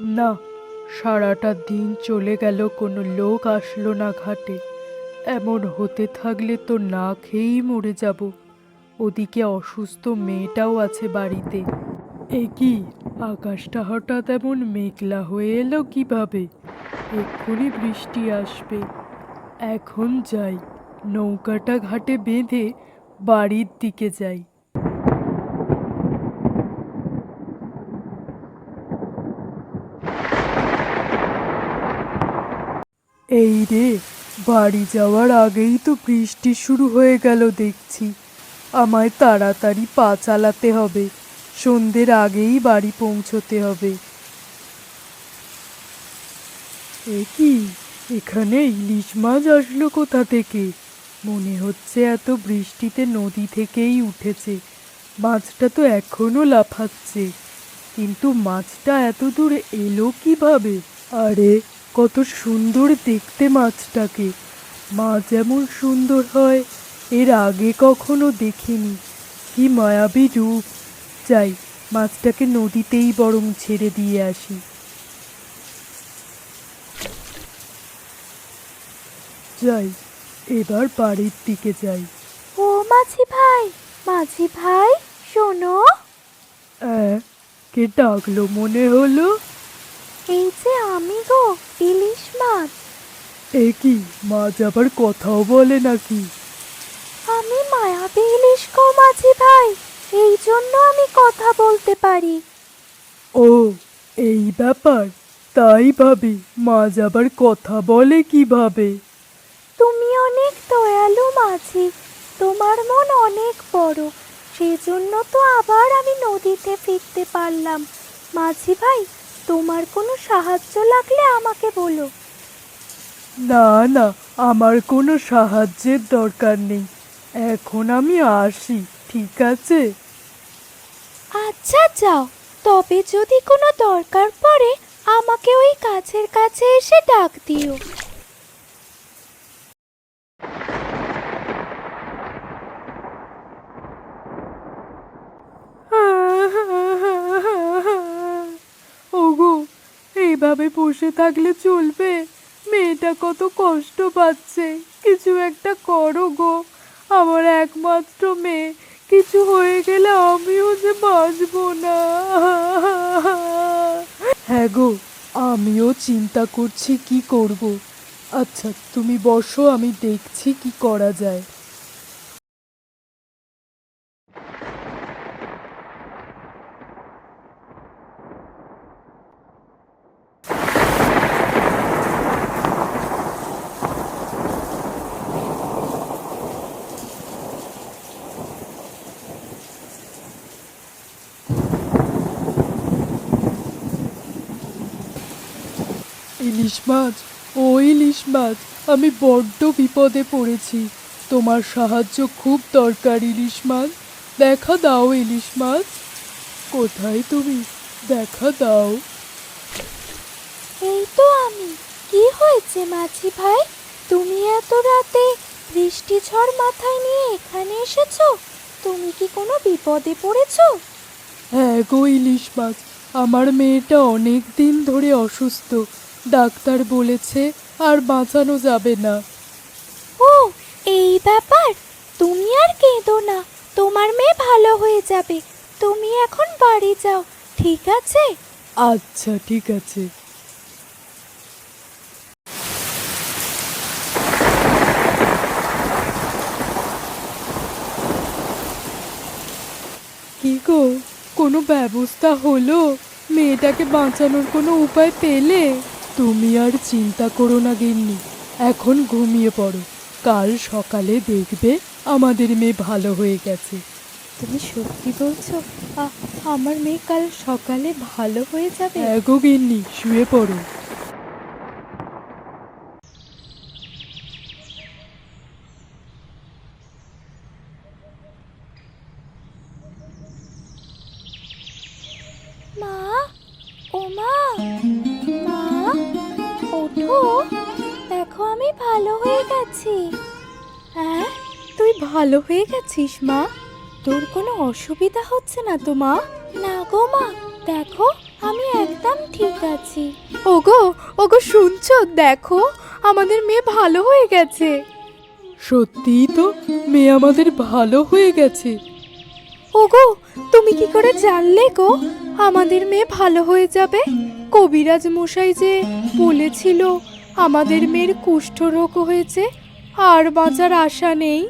না, সারাটা দিন চলে গেল, কোনো লোক আসলো না ঘাটে। এমন হতে থাকলে তো না খেয়েই মরে যাব। ওদিকে অসুস্থ মেয়েটাও আছে বাড়িতে। এ কি, আকাশটা হঠাৎ এমন মেঘলা হয়ে এলো কীভাবে? এক্ষুনি বৃষ্টি আসবে। এখন যাই, নৌকাটা ঘাটে বেঁধে বাড়ির দিকে যাই। এই রে, বাড়ি যাওয়ার আগেই তো বৃষ্টি শুরু হয়ে গেল দেখছি। আমায় তাড়াতাড়ি পা চালাতে হবে, সন্ধ্যের আগেই বাড়ি পৌঁছতে হবে। এ কি? এখানে ইলিশ মাছ আসলো কোথা থেকে? মনে হচ্ছে এত বৃষ্টিতে নদী থেকেই উঠেছে। মাছটা তো এখনও লাফাচ্ছে। কিন্তু মাছটা এত দূর এলো কীভাবে? আরে কত সুন্দর দেখতে মাছটাকে। মাছ যেমন সুন্দর হয় এর আগে কখনো দেখিনি। কি মায়াবী রূপ। যাই মাছটাকে নদীতেই বরং ছেড়ে দিয়ে আসি। যাই এবার বাড়ির দিকে যাই। ও মাঝি ভাই মাঝি ভাই শোনো। অ্যাঁ, কে ডাকলো মনে হলো? এই যে আমি গো। ইলিশ মাছ। এ কি মাছ আবার কথাও বলে নাকি? আমি মায়াবী ইলিশ গো মাঝি ভাই এই জন্য আমি কথা বলতে পারি। ও এই ব্যাপার? তাই ভাবি মাছ আবার কথা বলে কীভাবে? তুমি অনেক দয়ালু মাঝি তোমার মন অনেক বড় সেজন্য তো আবার আমি নদীতে ফিরতে পারলাম। মাঝি ভাই তোমার কোনো সাহায্য লাগলে আমাকে বলো। না না আমার কোনো সাহায্যের দরকার নেই। এখন আমি আসি ঠিক আছে? আচ্ছা যাও। তবে যদি কোনো দরকার পড়ে আমাকে ওই কাছের কাছে এসে ডাক দিও। এইভাবে বসে থাকলে চলবে? মেয়েটা কত কষ্ট পাচ্ছে। কিছু একটা করো গো। আমার একমাত্র মেয়ে। কিছু হয়ে গেলে আমিও যে বাঁচবো না। হ্যাঁ গো, আমিও চিন্তা করছি কি করব। আচ্ছা তুমি বসো, আমি দেখছি কি করা যায়। ইলিশ মাছ। ও ইলিশ মাছ আমি বড্ড বিপদে পড়েছি। তোমার সাহায্য খুব দরকার ইলিশ মাছ। দেখা দাও ইলিশ মাছ। কোথায় তুমি? দেখা দাও। এই তো আমি। কি হয়েছে মাঝি ভাই? তুমি এত রাতে বৃষ্টি ঝড় মাথায় নিয়ে এখানে এসেছ? তুমি কি কোনো বিপদে পড়েছো? হ্যাঁ গো ইলিশ মাছ আমার মেয়েটা অনেক দিন ধরে অসুস্থ। ডাক্তার বলেছে আর বাঁচানো যাবে না। ও এই ব্যাপার? তুমি আর কেঁদো না। তোমার মেয়ে ভালো হয়ে যাবে। তুমি এখন বাড়ি যাও ঠিক আছে? আচ্ছা ঠিক আছে। কি গো কোনো ব্যবস্থা হলো? মেয়েটাকে বাঁচানোর কোনো উপায় পেলে? তুমি আর চিন্তা করো না গিন্নি। এখন ঘুমিয়ে পড়ো। কাল সকালে দেখবে আমাদের মেয়ে ভালো হয়ে গেছে। তুমি সত্যি বলছো? আমার মেয়ে কাল সকালে ভালো হয়ে যাবে? হ্যাঁ গিন্নি শুয়ে পড়ো। গেছি হ্যাঁ তুই ভালো হয়ে গেছিস মা। তোর কোনো অসুবিধা হচ্ছে না তো মা? না গো মা। দেখো আমি একদম ঠিক আছি। ওগো ওগো শুনছো? দেখো আমাদের মেয়ে ভালো হয়ে গেছে। সত্যিই তো মেয়ে আমাদের ভালো হয়ে গেছে। ওগো তুমি কি করে জানলে গো? আমাদের মেয়ে ভালো হয়ে যাবে? কবিরাজ মশাই যে বলেছিল আমাদের মেয়ের কুষ্ঠরোগ হয়েছে আর বাঁচার আশা নেই।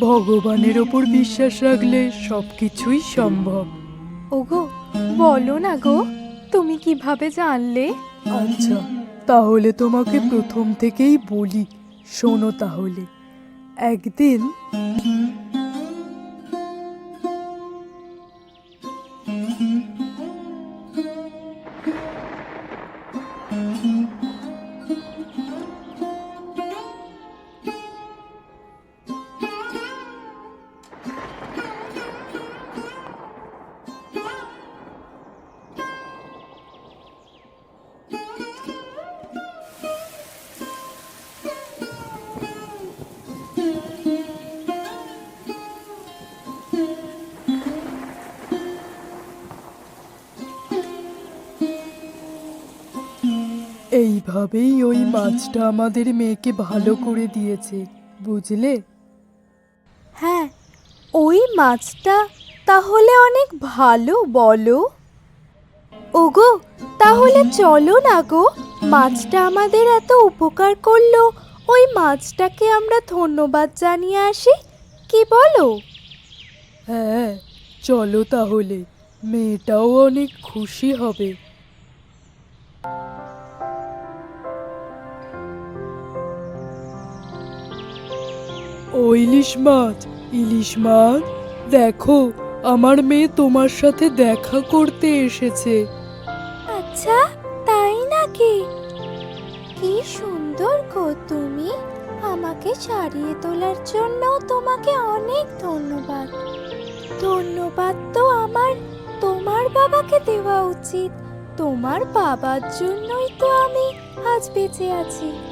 ভগবানের ওপর বিশ্বাস রাখলে সব কিছুই সম্ভব। ওগো বলো না গো তুমি কীভাবে জানলে? আচ্ছা তাহলে তোমাকে প্রথম থেকেই বলি শোনো তাহলে। একদিন এইভাবেই ওই মাছটা আমাদের মেয়েকে ভালো করে দিয়েছে বুঝলে? হ্যাঁ ওই মাছটা তাহলে অনেক ভালো বলো। ওগো তাহলে চলো না গো। মাছটা আমাদের এত উপকার করল ওই মাছটাকে আমরা ধন্যবাদ জানিয়ে আসি কি বলো? হ্যাঁ চলো তাহলে মেয়েটাও অনেক খুশি হবে। ও ইলিশ মাছ। ইলিশ মাছ? দেখো, আমার মেয়ে তোমার সাথে দেখা করতে এসেছে। আচ্ছা তাই নাকি? কি সুন্দর গো তুমি। আমাকে সারিয়ে তোলার জন্য তোমাকে অনেক ধন্যবাদ। ধন্যবাদ তো আমার। তোমার বাবাকে দেওয়া উচিত। তোমার বাবার জন্যই তো আমি আজ বেঁচে আছি।